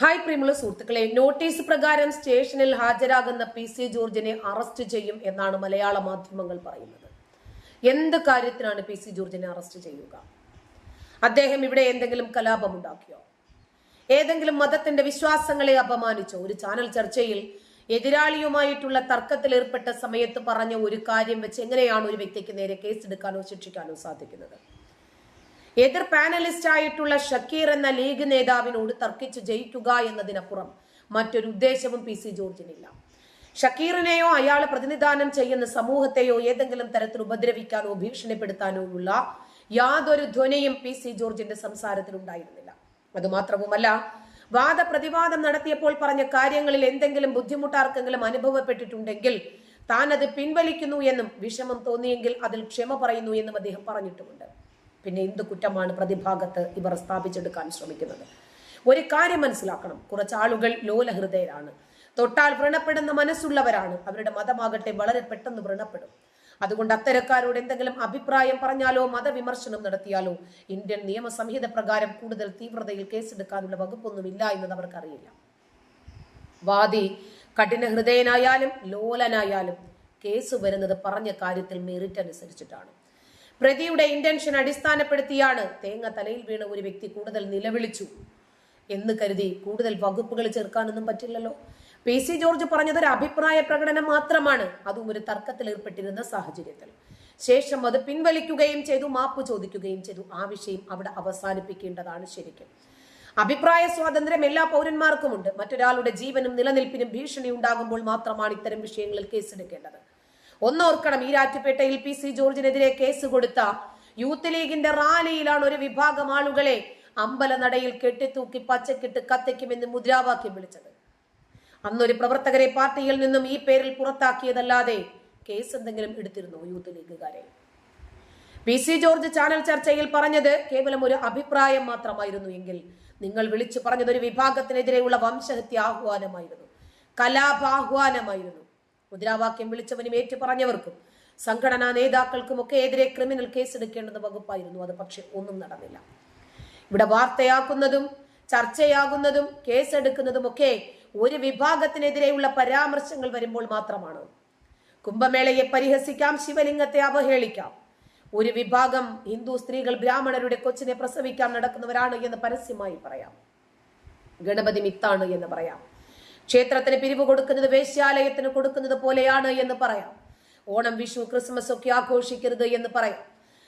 Hi പ്രിയമുള്ള സുഹൃത്തുക്കളെ notice പ്രകാരം സ്റ്റേഷനിൽ ഹാജരാകുന്ന പി സി ജോർജിനെ അറസ്റ്റ് ചെയ്യും എന്നാണ് മലയാള മാധ്യമങ്ങൾ പറയുന്നത്. എന്ത് കാര്യത്തിനാണ് പി സി ജോർജിനെ അറസ്റ്റ് ചെയ്യുക? അദ്ദേഹം ഇവിടെ എന്തെങ്കിലും കലാപം ഉണ്ടാക്കിയോ ഏതെങ്കിലും മതത്തിന്റെ വിശ്വാസങ്ങളെ അപമാനിച്ചോ? ഒരു ചാനൽ ചർച്ചയിൽ എതിരാളിയുമായിട്ടുള്ള തർക്കത്തിൽ ഏർപ്പെട്ട സമയത്ത് പറഞ്ഞ ഒരു കാര്യം വെച്ച് എങ്ങനെയാണ് ഒരു വ്യക്തിക്ക് നേരെ കേസെടുക്കാനോ ശിക്ഷിക്കാനോ സാധിക്കുന്നത്? എതിർ പാനലിസ്റ്റ് ആയിട്ടുള്ള ഷക്കീർ എന്ന ലീഗ് നേതാവിനോട് തർക്കിച്ച് ജയിക്കുക എന്നതിനപ്പുറം മറ്റൊരു ഉദ്ദേശവും പി സി ജോർജിനില്ല. ഷക്കീറിനെയോ അയാൾ പ്രതിനിധാനം ചെയ്യുന്ന സമൂഹത്തെയോ ഏതെങ്കിലും തരത്തിൽ ഉപദ്രവിക്കാനോ ഭീഷണിപ്പെടുത്താനോ ഉള്ള യാതൊരു ധ്വനിയും പി സി ജോർജിന്റെ സംസാരത്തിൽ ഉണ്ടായിരുന്നില്ല. അതുമാത്രവുമല്ല വാദപ്രതിവാദം നടത്തിയപ്പോൾ പറഞ്ഞ കാര്യങ്ങളിൽ എന്തെങ്കിലും ബുദ്ധിമുട്ടാർക്കെങ്കിലും അനുഭവപ്പെട്ടിട്ടുണ്ടെങ്കിൽ താൻ അത് പിൻവലിക്കുന്നു എന്നും വിഷമം തോന്നിയെങ്കിൽ അതിൽ ക്ഷമ പറയുന്നു എന്നും അദ്ദേഹം പറഞ്ഞിട്ടുമുണ്ട്. പിന്നെ എന്ത് കുറ്റമാണ് പ്രതിഭാഗത്ത് ഇവർ സ്ഥാപിച്ചെടുക്കാൻ ശ്രമിക്കുന്നത്? ഒരു കാര്യം മനസ്സിലാക്കണം. കുറച്ചാളുകൾ ലോലഹൃദയരാണ് തൊട്ടാൽ വ്രണപ്പെടുന്ന മനസ്സുള്ളവരാണ്. അവരുടെ മതമാകട്ടെ വളരെ പെട്ടെന്ന് വ്രണപ്പെടും. അതുകൊണ്ട് അത്തരക്കാരോട് എന്തെങ്കിലും അഭിപ്രായം പറഞ്ഞാലോ മതവിമർശനം നടത്തിയാലോ ഇന്ത്യൻ നിയമസംഹിത പ്രകാരം കൂടുതൽ തീവ്രതയിൽ കേസെടുക്കാനുള്ള വകുപ്പൊന്നുമില്ല എന്നത് അവർക്കറിയില്ല. വാദി കഠിന ഹൃദയനായാലും ലോലനായാലും കേസ് വരുന്നത് പറഞ്ഞ കാര്യത്തിൽ മെറിറ്റ് അനുസരിച്ചിട്ടാണ്. പ്രതിയുടെ ഇന്റൻഷൻ അടിസ്ഥാനപ്പെടുത്തിയാണ് തേങ്ങ തലയിൽ വീണ ഒരു വ്യക്തി കൂടുതൽ നിലവിളിച്ചു. എന്ന് കരുതി കൂടുതൽ വകുപ്പുകൾ ചേർക്കാനൊന്നും പറ്റില്ലല്ലോ. പി സി ജോർജ് പറഞ്ഞത് ഒരു അഭിപ്രായ പ്രകടനം മാത്രമാണ്. അതും ഒരു തർക്കത്തിൽ ഏർപ്പെട്ടിരുന്ന സാഹചര്യത്തിൽ. ശേഷം അത് പിൻവലിക്കുകയും ചെയ്തു മാപ്പ് ചോദിക്കുകയും ചെയ്തു. ആ വിഷയം അവിടെ അവസാനിപ്പിക്കേണ്ടതാണ് ശരിക്കും. അഭിപ്രായ സ്വാതന്ത്ര്യം എല്ലാ പൗരന്മാർക്കുമുണ്ട്. മറ്റൊരാളുടെ ജീവനും നിലനിൽപ്പിനും ഭീഷണി ഉണ്ടാകുമ്പോൾ മാത്രമാണ് ഇത്തരം വിഷയങ്ങളിൽ കേസെടുക്കേണ്ടത്. ഒന്നോർക്കണം ഈരാറ്റുപേട്ടയിൽ പി സി ജോർജിനെതിരെ കേസ് കൊടുത്ത യൂത്ത് ലീഗിന്റെ റാലിയിലാണ് ഒരു വിഭാഗം ആളുകളെ അമ്പലനടയിൽ കെട്ടിത്തൂക്കി പച്ചക്കിട്ട് കത്തിക്കുമെന്ന് മുദ്രാവാക്യം വിളിച്ചത്. അന്നൊരു പ്രവർത്തകരെ പാർട്ടിയിൽ നിന്നും ഈ പേരിൽ പുറത്താക്കിയതല്ലാതെ കേസ് എന്തെങ്കിലും എടുത്തിരുന്നു യൂത്ത് ലീഗുകാരെ? പി സി ജോർജ് ചാനൽ ചർച്ചയിൽ പറഞ്ഞത് കേവലം ഒരു അഭിപ്രായം മാത്രമായിരുന്നു എങ്കിൽ നിങ്ങൾ വിളിച്ചു പറഞ്ഞത് ഒരു വിഭാഗത്തിനെതിരെയുള്ള വംശഹത്യ ആഹ്വാനമായിരുന്നു. കലാപാഹ്വാനമായിരുന്നു മുദ്രാവാക്യം വിളിച്ചവനും ഏറ്റു പറഞ്ഞവർക്കും സംഘടനാ നേതാക്കൾക്കും ഒക്കെ എതിരെ ക്രിമിനൽ കേസെടുക്കേണ്ടുന്ന വകുപ്പായിരുന്നു അത് പക്ഷെ ഒന്നും നടന്നില്ല. ഇവിടെ വാർത്തയാക്കുന്നതും ചർച്ചയാകുന്നതും കേസെടുക്കുന്നതും ഒക്കെ ഒരു വിഭാഗത്തിനെതിരെയുള്ള പരാമർശങ്ങൾ വരുമ്പോൾ മാത്രമാണ്. കുംഭമേളയെ പരിഹസിക്കാം ശിവലിംഗത്തെ അവഹേളിക്കാം. ഒരു വിഭാഗം ഹിന്ദു സ്ത്രീകൾ ബ്രാഹ്മണരുടെ കൊച്ചിനെ പ്രസവിക്കാൻ നടക്കുന്നവരാണ് എന്ന് പരസ്യമായി പറയാം. ഗണപതി മിത്താണ് എന്ന് പറയാം. ക്ഷേത്രത്തിന് പിരിവ് കൊടുക്കുന്നത് വേശ്യാലയത്തിന് കൊടുക്കുന്നത് പോലെയാണ് എന്ന് പറയാം. ഓണം വിഷു ക്രിസ്മസ് ഒക്കെ ആഘോഷിക്കരുത് എന്ന് പറയാം.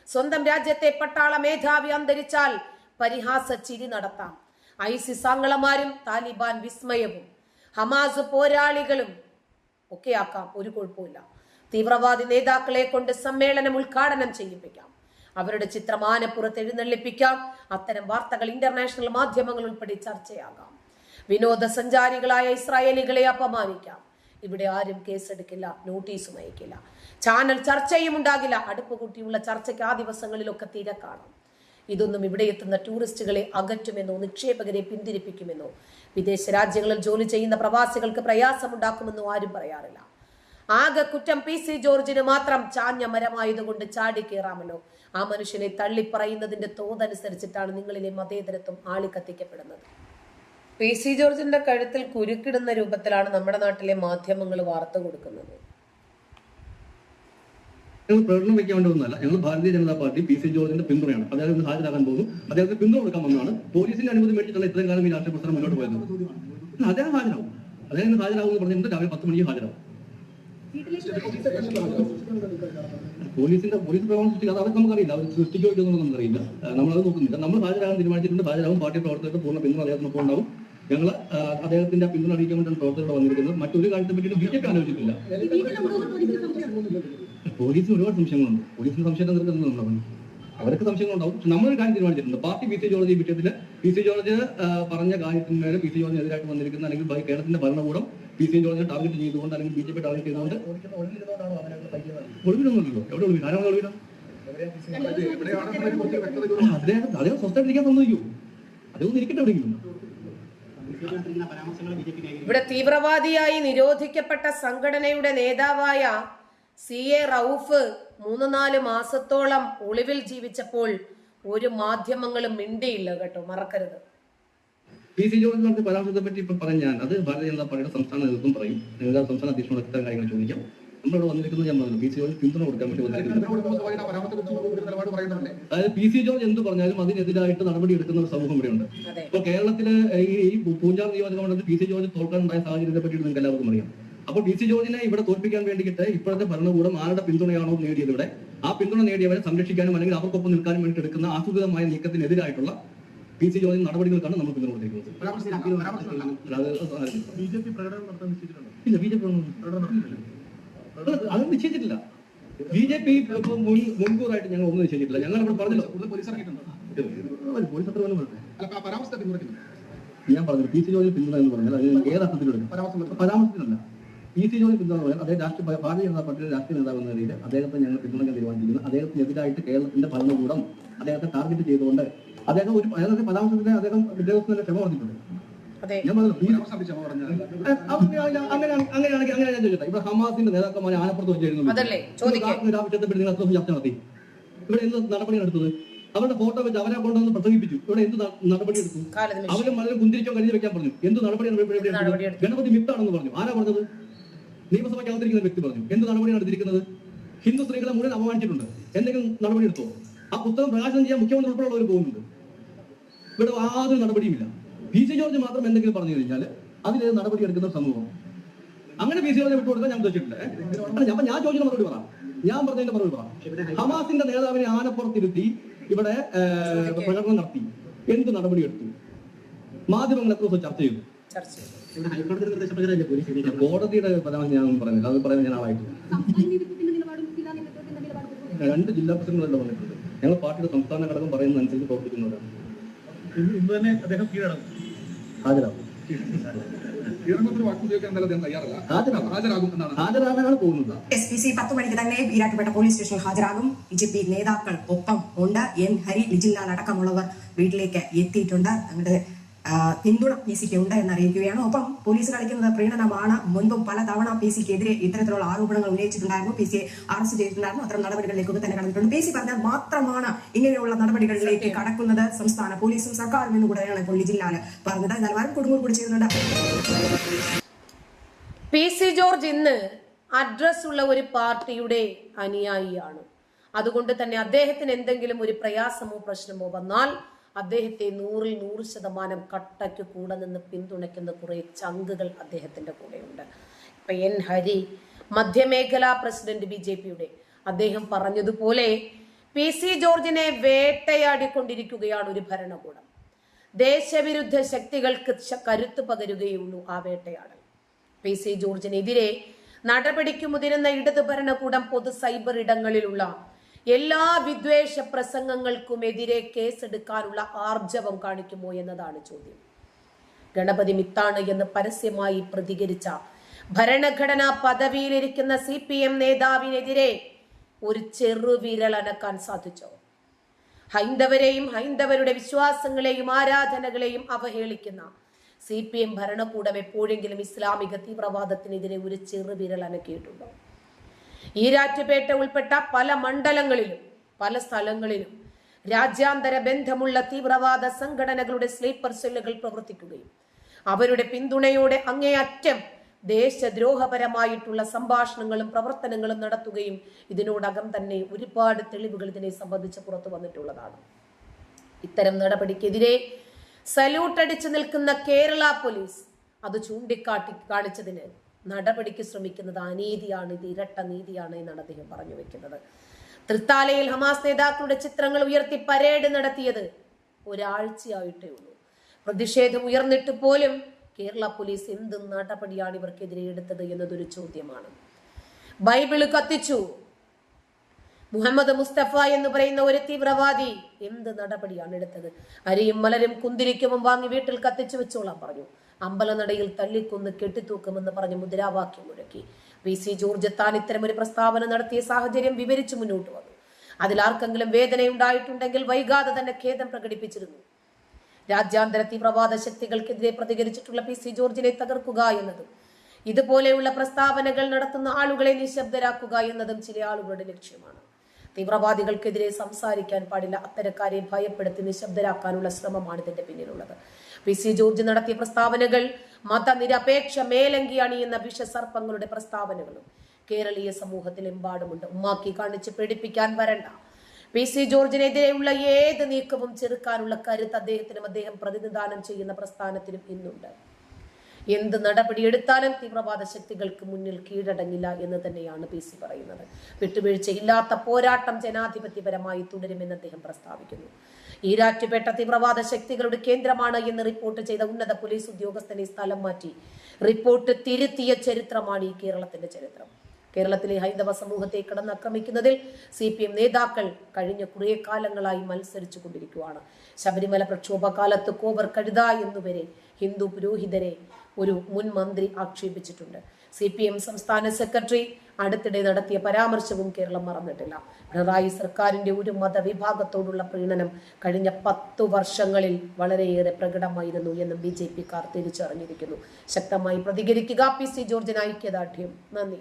സ്വന്തം രാജ്യത്തെ പട്ടാള മേധാവി അന്തരിച്ചാൽ പരിഹാസ ചിരി നടത്താം. ഐസിസ് ആംഗ്ലമാരും താലിബാൻ വിസ്മയവും. ഹമാസ് പോരാളികളും ഒക്കെ ആക്കാം ഒരു കുഴപ്പമില്ല തീവ്രവാദി നേതാക്കളെ കൊണ്ട് സമ്മേളനം ഉദ്ഘാടനം ചെയ്യിപ്പിക്കാം. അവരുടെ ചിത്രം ആനപ്പുറത്ത് എഴുന്നള്ളിപ്പിക്കാം. അത്തരം വാർത്തകൾ ഇന്റർനാഷണൽ മാധ്യമങ്ങൾ ഉൾപ്പെടെ ചർച്ചയാകാം. വിനോദസഞ്ചാരികളായ ഇസ്രായേലികളെ അപമാനിക്കാം. ഇവിടെ ആരും കേസെടുക്കില്ല നോട്ടീസും അയക്കില്ല. ചാനൽ ചർച്ചയും ഉണ്ടാകില്ല. അടുപ്പ് കൂട്ടിയുള്ള ചർച്ചയ്ക്ക് ആ ദിവസങ്ങളിലൊക്കെ തിരക്കാണ് ഇതൊന്നും ഇവിടെ എത്തുന്ന ടൂറിസ്റ്റുകളെ അകറ്റുമെന്നോ നിക്ഷേപകരെ പിന്തിരിപ്പിക്കുമെന്നോ വിദേശ രാജ്യങ്ങളിൽ ജോലി ചെയ്യുന്ന പ്രവാസികൾക്ക് പ്രയാസമുണ്ടാക്കുമെന്നോ ആരും പറയാറില്ല. ആകെ കുറ്റം പി സി ജോർജിന് മാത്രം ചാഞ്ഞ മരമായതുകൊണ്ട് ചാടി കയറാമല്ലോ ആ മനുഷ്യനെ തള്ളിപ്പറയുന്നതിന്റെ തോതനുസരിച്ചിട്ടാണ് നിങ്ങളിലെ മതേതരത്വം ആളിക്കത്തിക്കപ്പെടുന്നത്. പി സി ജോർജിന്റെ കഴുത്തിൽ കുരുക്കിടുന്ന രൂപത്തിലാണ് നമ്മുടെ നാട്ടിലെ മാധ്യമങ്ങൾ വാർത്ത കൊടുക്കുന്നത്. ഞങ്ങൾ പ്രകടനം വെക്കാൻ ഞങ്ങൾ Bharatiya Janata party P C ജോർജിന്റെ പിന്തുണയാണ്. അദ്ദേഹം ഇന്ന് ഹാജരാകാൻ പോകും അദ്ദേഹത്തിന് പിന്തുണ കൊടുക്കാൻ വന്നതാണ്. പോലീസിന്റെ അനുമതി മേടിച്ചിട്ടുള്ള ഇത്രയും കാലം ഈ രാഷ്ട്രീയ പ്രസ്ഥാനം മുന്നോട്ട് പോയത് അദ്ദേഹം ഹാജരാകും. അദ്ദേഹം ഇന്ന് ഹാജരാകും എന്ന് പറഞ്ഞിട്ട് രാവിലെ പത്ത് മണിക്ക് ഹാജരാകും. പോലീസിന്റെ പോലീസ് പ്രവർത്തനം സൃഷ്ടിക്കുക അത് അവർക്ക് നമുക്കറിയില്ല അവർ സൃഷ്ടിക്കുകയോ ഇല്ലെന്നൊന്നും നമുക്കറിയില്ല. നമ്മളത് നോക്കുന്നില്ല. നമ്മൾ ഹാജരാകാൻ തീരുമാനിച്ചിട്ടുണ്ട്. ഹാജരാകും. പാർട്ടി പ്രവർത്തകർക്ക് പൂർണ പിന്തുണ അദ്ദേഹത്തിനൊപ്പം ഉണ്ടാവും ഞങ്ങൾ അദ്ദേഹത്തിന്റെ പിന്തുണ അറിയിക്കാൻ വേണ്ടിയാണ് പ്രവർത്തകർ വന്നിരിക്കുന്നത്. മറ്റൊരു കാര്യത്തെ പറ്റി ബി ജെ പി ആലോചിക്കില്ല. പോലീസിന് ഒരുപാട് സംശയങ്ങളുണ്ട്. പോലീസിന് സംശയം നിർത്തുന്നത് നമ്മുടെ പണി അവർക്ക് സംശയങ്ങളുണ്ടാവും. പക്ഷെ നമ്മളൊരു കാര്യം തീരുമാനിച്ചിട്ടുണ്ട്. പാർട്ടി പി സി ജോർജ് ഈ വിഷയത്തിൽ പി സി ജോർജ് പറഞ്ഞ കാര്യത്തിന്മേലെ പി സി ജോർജിനെതിരായിട്ട് വന്നിരിക്കുന്ന അല്ലെങ്കിൽ കേരളത്തിന്റെ ഭരണകൂടം പി സി ജോർജിനെ ടാർഗറ്റ് ചെയ്തുകൊണ്ട് അല്ലെങ്കിൽ ബി ജെ പി ടാർഗറ്റ് ചെയ്തുകൊണ്ട് ഒളിവിലൊന്നുമില്ലല്ലോ. എവിടെ ഒളിവിൽ? ആരാണ് ഒളിവിലും? അദ്ദേഹം അദ്ദേഹം സ്വസ്ഥമായിട്ടിരിക്കാൻ സമ്മതിക്കൂ. അതൊന്നും ഇരിക്കട്ടെ എവിടെയെങ്കിലും. ഇവിടെ തീവ്രവാദിയായി നിരോധിക്കപ്പെട്ട സംഘടനയുടെ നേതാവായ സി എ റൌഫ് മൂന്ന് നാല് മാസത്തോളം ഒളിവിൽ ജീവിച്ചപ്പോൾ ഒരു മാധ്യമങ്ങളും മിണ്ടിയില്ല കേട്ടോ മറക്കരുത്. പി സി ജോർജ് പറഞ്ഞ പരാമർശത്തെ പറ്റി ഇപ്പൊ പറഞ്ഞാൽ ഞാൻ അത് ഭാരതീയ ജനതാ പാർട്ടിയുടെ സംസ്ഥാന നേതൃത്വം പറയും. സംസ്ഥാന അധ്യക്ഷനോട് ഇത്തരം കാര്യങ്ങൾ ചോദിക്കാം. നമ്മളിവിടെ വന്നിരിക്കുന്നത് ഞാൻ പറഞ്ഞു. പി സി ജോർജ് പിന്തുണ കൊടുക്കാൻ വേണ്ടി വന്നിരിക്കുന്നത്. അതായത് പി സി ജോർജ് എന്ത് പറഞ്ഞാലും അതിനെതിരായിട്ട് നടപടി എടുക്കുന്ന ഒരു സമൂഹം ഇവിടെയുണ്ട്. ഉണ്ട് ഇപ്പൊ കേരളത്തിലെ ഈ പൂഞ്ചാർ നിയോജക മണ്ഡലത്തിൽ പി സി ജോർജ് തോൽക്കാനുണ്ടായ സാഹചര്യത്തെ പറ്റി നിങ്ങൾക്ക് എല്ലാവർക്കും അറിയാം. അപ്പോൾ പി സി ജോർജിനെ ഇവിടെ തോൽപ്പിക്കാൻ വേണ്ടിയിട്ട് ഇപ്പോഴത്തെ ഭരണകൂടം ആരുടെ പിന്തുണയാണോ നേടിയത് ഇവിടെ ആ പിന്തുണ നേടിയവരെ സംരക്ഷിക്കാനും അല്ലെങ്കിൽ അവർക്കൊപ്പം നിൽക്കാനും വേണ്ടി എടുക്കുന്ന ആസൂത്രിതമായ നീക്കത്തിനെതിരായിട്ടുള്ള പി സി ജോർജ് നടപടികൾക്കാണ് നമ്മൾ പിന്തുണ കൊടുത്തിരിക്കുന്നത്. പരാമർശിച്ചില്ല. പരാമർശമില്ല അല്ലാതെ അത് ബി ജെ പി പ്രകടനം നടത്താൻ ഇല്ല ബി ജെ പി അത് നിശ്ചയിച്ചിട്ടില്ല. ബി ജെ പി മുൻകൂറായിട്ട് ഞങ്ങൾ ഒന്നും നിശ്ചയിച്ചിട്ടില്ല. ഞങ്ങൾ അവിടെ പറഞ്ഞല്ലോ. പോലീസ് പോലീസ് അത്ര ഞാൻ പറഞ്ഞു പി സി ജോലി പിന്തുണ എന്ന് പറഞ്ഞാൽ അത് ഏത് അർത്ഥത്തിലും പരാമർശത്തിനല്ല പി സി ജോലി പിന്തുണ പറയാൻ അതേ രാഷ്ട്രീയ ഭാരതീയ ജനതാ പാർട്ടിയുടെ രാഷ്ട്രീയ നേതാവ് എന്ന നിലയിൽ അദ്ദേഹത്തെ ഞങ്ങൾ പിന്തുണയ്ക്കാൻ തീരുമാനിച്ചിരിക്കുന്നു. അദ്ദേഹത്തിനെതിരായിട്ട് കേരളത്തിന്റെ ഭരണകൂടം അദ്ദേഹത്തെ ടാർഗറ്റ് ചെയ്തുകൊണ്ട് അദ്ദേഹം ഒരു അദ്ദേഹത്തെ പരാമർശത്തിന് അദ്ദേഹം ഉദ്യോഗസ്ഥന്റെ ക്ഷമ പറഞ്ഞിട്ടുണ്ട് അതെ. ഞാൻ പറഞ്ഞു "ഈ- പരാമർശം ക്ഷമ പറഞ്ഞാൽ ഏ, അങ്ങനെയാണെങ്കിൽ അങ്ങനെ ഞാൻ ചോദിക്കട്ടെ. ഇവിടെ ഹമാസിന്റെ നേതാക്കന്മാരെ ആനപ്പുറത്ത് വെച്ചായിരുന്നു നിങ്ങൾ ദിവസം ചർച്ച നടത്തി. ഇവിടെ എന്ത് നടപടിയാണ് എടുത്തത്? അവരുടെ ഫോട്ടോ വെച്ച് അവരെ കൊണ്ടുവന്ന് പ്രസംഗിപ്പിച്ചു. ഇവിടെ എന്ത് നടപടി എടുത്തു? അവരും വളരെ കുന്തിരിച്ചോ കഴിഞ്ഞ് വെക്കാൻ പറഞ്ഞു. എന്ത് നടപടിയാണ് ഗണപതി മിത്താണെന്ന് പറഞ്ഞു. ആരാ പറഞ്ഞത്? നിയമസഭയ്ക്ക് അവതരിക്കുന്ന വ്യക്തി പറഞ്ഞു. എന്ത് നടപടിയാണ് എടുത്തിരിക്കുന്നത്? ഹിന്ദു സ്ത്രീകളെ മുഴുവൻ അപമാനിച്ചിട്ടുണ്ട്. എന്തെങ്കിലും നടപടി എടുത്തോ? ആ പുസ്തകം പ്രകാശനം ചെയ്യാൻ മുഖ്യമന്ത്രി ഉൾപ്പെടെയുള്ളവർ പോകുന്നുണ്ട്. ഇവിടെ യാതൊരു നടപടിയുമില്ല. പി സി ജോർജ് മാത്രം എന്തെങ്കിലും പറഞ്ഞു കഴിഞ്ഞാൽ അതിലേത് നടപടി എടുക്കുന്ന സമൂഹം? അങ്ങനെ പി സി ജോർജ് വിട്ടുകൊടുക്കാൻ ഞാൻ ഉദ്ദേശിച്ചിട്ടില്ല. ഞാൻ- അപ്പൊ ഞാൻ ചോദിക്കുന്ന മറുപടി പറയാം ഞാൻ പറഞ്ഞതിന്റെ മറുപടി പറയാം ഹമാസിന്റെ നേതാവിനെ ആനപ്പുറത്തിരുത്തി ഇവിടെ പ്രകടനം നടത്തി. എന്ത് നടപടി എടുത്തു? മാധ്യമങ്ങൾ എത്ര ദിവസം ചർച്ച ചെയ്തു? കോടതിയുടെ പരാമർശം ഞാൻ പറയുന്നില്ല. അത് പറയാൻ ഞാൻ ആളായിട്ടില്ല രണ്ട് ജില്ലാ പ്രസിഡന്റുകളല്ല വന്നിട്ടുണ്ട് ഞങ്ങൾ പാർട്ടിയുടെ സംസ്ഥാന ഘടകം പറയുന്നതനുസരിച്ച് പ്രവർത്തിക്കുന്നവരാണ്. ഇന്ന് തന്നെ അദ്ദേഹം കീഴടങ്ങും. ഹാജരാകും എസ് പി സി പത്ത് മണിക്ക് തന്നെ പോലീസ് സ്റ്റേഷനിൽ ഹാജരാകും. ബി ജെ പി നേതാക്കൾ ഒപ്പം ഉണ്ട്. എൻ ഹരി ലിജിൻലാൽ അടക്കമുള്ളവർ വീട്ടിലേക്ക് എത്തിയിട്ടുണ്ട്. തങ്ങളുടെ പിന്തുണ പി സിക്ക് ഉണ്ട് എന്ന് അറിയിക്കുകയാണ് ഒപ്പം പോലീസ് കളിക്കുന്നത് പ്രീണനമാണ്. മുൻപും പല തവണ പി സിക്കെതിരെ ഇത്തരത്തിലുള്ള ആരോപണങ്ങൾ ഉന്നയിച്ചിട്ടുണ്ടായിരുന്നു. പി സിയെ അറസ്റ്റ് ചെയ്തിട്ടുണ്ടായിരുന്നു. അത്തരം നടപടികളിലേക്ക് തന്നെ കടന്നിട്ടുണ്ട് പി സി പറഞ്ഞാൽ മാത്രമാണ് ഇങ്ങനെയുള്ള നടപടികളിലേക്ക് കടക്കുന്നത്. സംസ്ഥാന പോലീസും സർക്കാരും എന്ന് കൂടെയാണ് ഇപ്പോൾ ജില്ലാൽ പറഞ്ഞത്. എന്നാൽ കൊടുങ്ങൂർ കൂടി ചെയ്യുന്നുണ്ട്. പി സി ജോർജ് ഇന്ന് അഡ്രസ് ഉള്ള ഒരു പാർട്ടിയുടെ അനുയായിയാണ്. അതുകൊണ്ട് തന്നെ അദ്ദേഹത്തിന് എന്തെങ്കിലും ഒരു പ്രയാസമോ പ്രശ്നമോ വന്നാൽ അദ്ദേഹത്തെ നൂറിൽ നൂറ് ശതമാനം കട്ടയ്ക്ക് കൂടെ നിന്ന് പിന്തുണയ്ക്കുന്ന കുറേ ചങ്കുകൾ അദ്ദേഹത്തിന്റെ കൂടെയുണ്ട്. ഇപ്പം എൻ ഹരി മധ്യമേഖലാ പ്രസിഡന്റ് ബി ജെ പിയുടെ അദ്ദേഹം പറഞ്ഞതുപോലെ പി സി ജോർജിനെ വേട്ടയാടിക്കൊണ്ടിരിക്കുകയാണ് ഒരു ഭരണകൂടം. ദേശവിരുദ്ധ ശക്തികൾക്ക് കരുത്തു പകരുകയുള്ളൂ ആ വേട്ടയാടൽ. പി സി ജോർജിനെതിരെ നടപടിക്ക് മുതിരുന്ന ഇടതു ഭരണകൂടം പൊതു സൈബർ ഇടങ്ങളിലുള്ള എല്ലാ വിദ്വേഷ പ്രസംഗങ്ങൾക്കുമെതിരെ കേസെടുക്കാനുള്ള ആർജവം കാണിക്കുമോ എന്നതാണ് ചോദ്യം. ഗണപതി മിത്താണ് എന്ന് പരസ്യമായി പ്രതികരിച്ച ഭരണഘടനാ പദവിയിലിരിക്കുന്ന സി പി എം നേതാവിനെതിരെ ഒരു ചെറുവിരൽ അനക്കാൻ സാധിച്ചോ? ഹൈന്ദവരെയും ഹൈന്ദവരുടെ വിശ്വാസങ്ങളെയും ആരാധനകളെയും അവഹേളിക്കുന്ന സി പി എം ഭരണകൂടം എപ്പോഴെങ്കിലും ഇസ്ലാമിക തീവ്രവാദത്തിനെതിരെ ഒരു ചെറുവിരൽ അനക്കിയിട്ടുണ്ടോ? ഈരാറ്റുപേട്ട ഉൾപ്പെട്ട പല മണ്ഡലങ്ങളിലും പല സ്ഥലങ്ങളിലും രാജ്യാന്തര ബന്ധമുള്ള തീവ്രവാദ സംഘടനകളുടെ സ്ലീപ്പർ സെല്ലുകൾ പ്രവർത്തിക്കുകയും അവരുടെ പിന്തുണയോടെ അങ്ങേയറ്റം ദേശദ്രോഹപരമായിട്ടുള്ള സംഭാഷണങ്ങളും പ്രവർത്തനങ്ങളും നടത്തുകയും ഇതിനോടകം തന്നെ ഒരുപാട് തെളിവുകൾ ഇതിനെ സംബന്ധിച്ച് പുറത്തു വന്നിട്ടുള്ളതാണ്. ഇത്തരം നടപടിക്കെതിരെ സല്യൂട്ട് അടിച്ചു നിൽക്കുന്ന കേരള പോലീസ് അത് ചൂണ്ടിക്കാട്ടി കാണിച്ചതിന് നടപടിക്ക് ശ്രമിക്കുന്നത് അനീതിയാണ് ഇത് ഇരട്ട നീതിയാണ് എന്നാണ് അദ്ദേഹം പറഞ്ഞു വെക്കുന്നത്. തൃത്താലയിൽ ഹമാസ് നേതാക്കളുടെ ചിത്രങ്ങൾ ഉയർത്തി പരേഡ് നടത്തിയത് ഒരാഴ്ചയായിട്ടേ ഉള്ളൂ. പ്രതിഷേധം ഉയർന്നിട്ട് പോലും കേരള പോലീസ് എന്ത് നടപടിയാണ് ഇവർക്കെതിരെ എടുത്തത് എന്നതൊരു ചോദ്യമാണ്. ബൈബിൾ കത്തിച്ചു. മുഹമ്മദ് മുസ്തഫ എന്ന് പറയുന്ന ഒരു തീവ്രവാദി എന്ത് നടപടിയാണ് എടുത്തത്? അരിയും മലരും കുന്തിരിക്കും വാങ്ങി വീട്ടിൽ കത്തിച്ചു വെച്ചോളാം പറഞ്ഞു. അമ്പലനടയിൽ തല്ലിക്കൊന്ന് കെട്ടിത്തൂക്കുമെന്ന് പറഞ്ഞ് മുദ്രാവാക്യം മുഴക്കി. വി. സി. ജോർജ് താൻ ഇത്തരമൊരു പ്രസ്താവന നടത്തിയ സാഹചര്യം വിവരിച്ചു മുന്നോട്ട് വന്നു. അതിൽ ആർക്കെങ്കിലും വേദനയുണ്ടായിട്ടുണ്ടെങ്കിൽ വൈകാതെ തന്നെ ഖേദം പ്രകടിപ്പിച്ചിരുന്നു. രാജ്യാന്തര തീവ്രവാദ ശക്തികൾക്കെതിരെ പ്രതികരിച്ചിട്ടുള്ള പി. സി. ജോർജിനെ തകർക്കുക എന്നതും ഇതുപോലെയുള്ള പ്രസ്താവനകൾ നടത്തുന്ന ആളുകളെ നിശബ്ദരാക്കുക എന്നതും ചില ആളുകളുടെ ലക്ഷ്യമാണ്. തീവ്രവാദികൾക്കെതിരെ സംസാരിക്കാൻ പാടില്ല. അത്തരക്കാരെ ഭയപ്പെടുത്തി നിശബ്ദരാക്കാനുള്ള ശ്രമമാണ് ഇതിന്റെ പിന്നിലുള്ളത്. പി സി ജോർജ് നടത്തിയ പ്രസ്താവനകൾ മതനിരപേക്ഷ മേലങ്കി അണിയുന്ന വിഷസർപ്പങ്ങളുടെ പ്രസ്താവനകളും കേരളീയ സമൂഹത്തിലെമ്പാടുമുണ്ട് ഉമ്മാക്കി കാണിച്ച് പേടിപ്പിക്കാൻ വരണ്ട. പി സി ജോർജിനെതിരെയുള്ള ഏത് നീക്കവും ചെറുക്കാനുള്ള കരുത്ത് അദ്ദേഹത്തിനും അദ്ദേഹം പ്രതിനിധാനം ചെയ്യുന്ന പ്രസ്ഥാനത്തിനും ഇന്നുണ്ട്. എന്ത് നടപടിയെടുത്താലും തീവ്രവാദ ശക്തികൾക്ക് മുന്നിൽ കീഴടങ്ങില്ല എന്ന് തന്നെയാണ് പി സി പറയുന്നത്. വിട്ടുവീഴ്ചയില്ലാത്ത പോരാട്ടം ജനാധിപത്യപരമായി തുടരുമെന്ന് അദ്ദേഹം പ്രസ്താവിക്കുന്നു. ഈരാറ്റുപേട്ട തീവ്രവാദ ശക്തികളുടെ കേന്ദ്രമാണ് എന്ന് റിപ്പോർട്ട് ചെയ്ത ഉന്നത പോലീസ് ഉദ്യോഗസ്ഥനെ സ്ഥലം മാറ്റി. റിപ്പോർട്ട് തിരുത്തിയ ചരിത്രമാണ് ഈ കേരളത്തിന്റെ ചരിത്രം. കേരളത്തിലെ ഹൈന്ദവ സമൂഹത്തെ കടന്നാക്രമിക്കുന്നതിൽ സി പി എം നേതാക്കൾ കഴിഞ്ഞ കുറേ കാലങ്ങളായി മത്സരിച്ചു കൊണ്ടിരിക്കുകയാണ്. ശബരിമല പ്രക്ഷോഭകാലത്ത് കോവർ കഴുത എന്നുവരെ ഹിന്ദു പുരോഹിതരെ ഒരു മുൻ മന്ത്രി ആക്ഷേപിച്ചിട്ടുണ്ട്. സി സംസ്ഥാന സെക്രട്ടറി അടുത്തിടെ നടത്തിയ പരാമർശവും കേരളം മറന്നിട്ടില്ല. പിണറായി സർക്കാരിന്റെ ഒരു മതവിഭാഗത്തോടുള്ള പ്രീണനം കഴിഞ്ഞ പത്തു വർഷങ്ങളിൽ വളരെയേറെ പ്രകടമായിരുന്നു എന്ന് ബി ജെ പിക്കാർ തിരിച്ചറിഞ്ഞിരിക്കുന്നു. ശക്തമായി പ്രതികരിക്കുക പി സി ജോർജിന് ഐക്യദാർഢ്യം. നന്ദി.